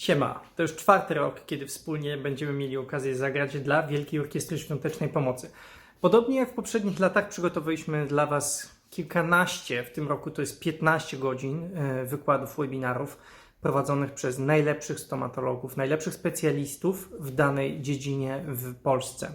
Siema, to już czwarty rok, kiedy wspólnie będziemy mieli okazję zagrać dla Wielkiej Orkiestry Świątecznej Pomocy. Podobnie jak w poprzednich latach przygotowaliśmy dla Was kilkanaście, w tym roku to jest 15 godzin e, wykładów, webinarów prowadzonych przez najlepszych stomatologów, najlepszych specjalistów w danej dziedzinie w Polsce.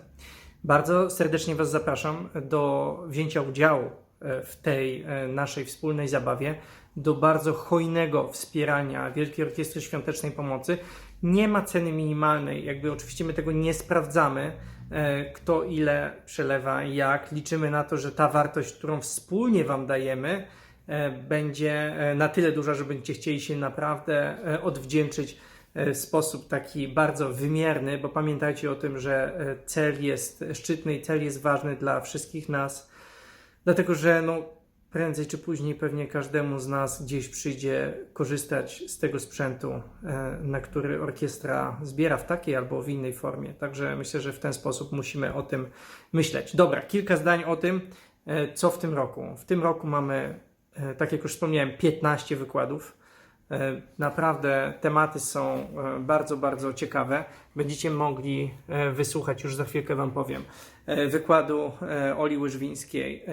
Bardzo serdecznie Was zapraszam do wzięcia udziału e, w tej e, naszej wspólnej zabawie, do bardzo hojnego wspierania Wielkiej Orkiestry Świątecznej Pomocy. Nie ma ceny minimalnej, jakby oczywiście my tego nie sprawdzamy, e, kto ile przelewa, jak. Liczymy na to, że ta wartość, którą wspólnie Wam dajemy, e, będzie e, na tyle duża, że będziecie chcieli się naprawdę odwdzięczyć w sposób taki bardzo wymierny, bo pamiętajcie o tym, że cel jest szczytny i cel jest ważny dla wszystkich nas, dlatego że no, prędzej czy później pewnie każdemu z nas gdzieś przyjdzie korzystać z tego sprzętu, e, na który orkiestra zbiera w takiej albo w innej formie. Także myślę, że w ten sposób musimy o tym myśleć. Dobra, kilka zdań o tym, e, co w tym roku. W tym roku mamy, e, tak jak już wspomniałem, 15 wykładów. E, Naprawdę tematy są e, bardzo, bardzo ciekawe. Będziecie mogli e, wysłuchać, już za chwilkę Wam powiem, wykładu Oli Łyżwińskiej,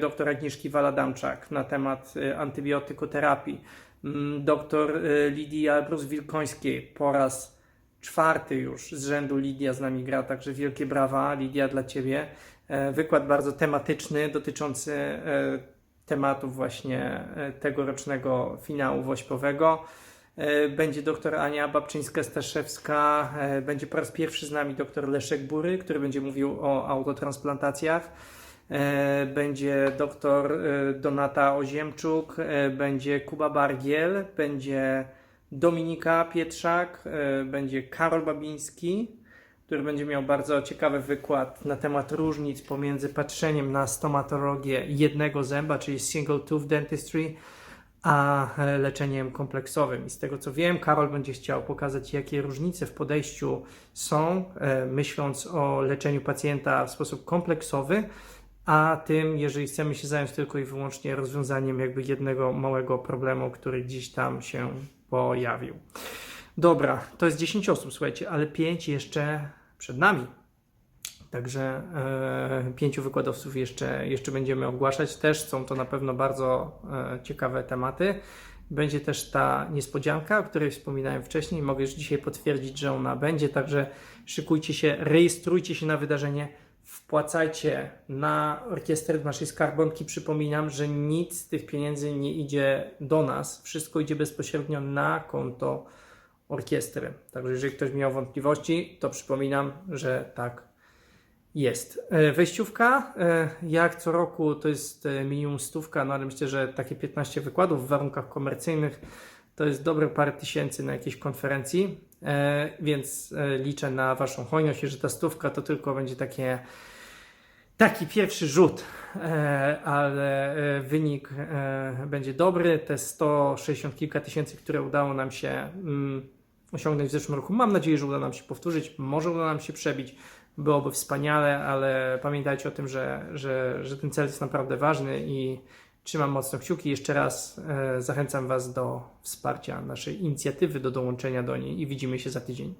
doktora Agnieszki Waladamczak na temat antybiotykoterapii, mm, doktor Lidii Albrus-Wilkońskiej po raz czwarty już z rzędu Lidia z nami gra, także wielkie brawa Lidia dla Ciebie. Wykład bardzo tematyczny dotyczący tematów właśnie e, tegorocznego finału wośpowego. E, Będzie doktor Ania Babczyńska-Staszewska, e, będzie po raz pierwszy z nami doktor Leszek Bury, który będzie mówił o autotransplantacjach. Będzie doktor Donata Oziemczuk, będzie Kuba Bargiel, będzie Dominika Pietrzak, będzie Karol Babiński, który będzie miał bardzo ciekawy wykład na temat różnic pomiędzy patrzeniem na stomatologię jednego zęba, czyli single tooth dentistry, a e, leczeniem kompleksowym. I z tego co wiem, Karol będzie chciał pokazać, jakie różnice w podejściu są, e, myśląc o leczeniu pacjenta w sposób kompleksowy, a tym, jeżeli chcemy się zająć tylko i wyłącznie rozwiązaniem jakby jednego małego problemu, który gdzieś tam się pojawił. Dobra, to jest 10 osób, słuchajcie, ale 5 jeszcze przed nami. Także e, pięciu wykładowców jeszcze, jeszcze będziemy ogłaszać. Też są to na pewno bardzo e, ciekawe tematy. Będzie też ta niespodzianka, o której wspominałem wcześniej. Mogę już dzisiaj potwierdzić, że ona będzie. Także szykujcie się, rejestrujcie się na wydarzenie, wpłacajcie na orkiestrę naszej skarbonki. Przypominam, że nic z tych pieniędzy nie idzie do nas. Wszystko idzie bezpośrednio na konto orkiestry. Także jeżeli ktoś miał wątpliwości, to przypominam, że tak jest. E, Wejściówka, e, jak co roku, to jest e, minimum stówka, no ale myślę, że takie 15 wykładów w warunkach komercyjnych to jest dobre parę tysięcy na jakiejś konferencji, więc liczę na Waszą hojność że ta stówka to tylko będzie takie taki pierwszy rzut, e, ale e, wynik e, będzie dobry. Te 160 kilka tysięcy, które udało nam się mm, osiągnąć w zeszłym roku, mam nadzieję, że uda nam się powtórzyć. Może uda nam się przebić. Byłoby wspaniale, ale pamiętajcie o tym, że, że, że ten cel jest naprawdę ważny i trzymam mocno kciuki. Jeszcze raz zachęcam Was do wsparcia naszej inicjatywy, do dołączenia do niej i widzimy się za tydzień.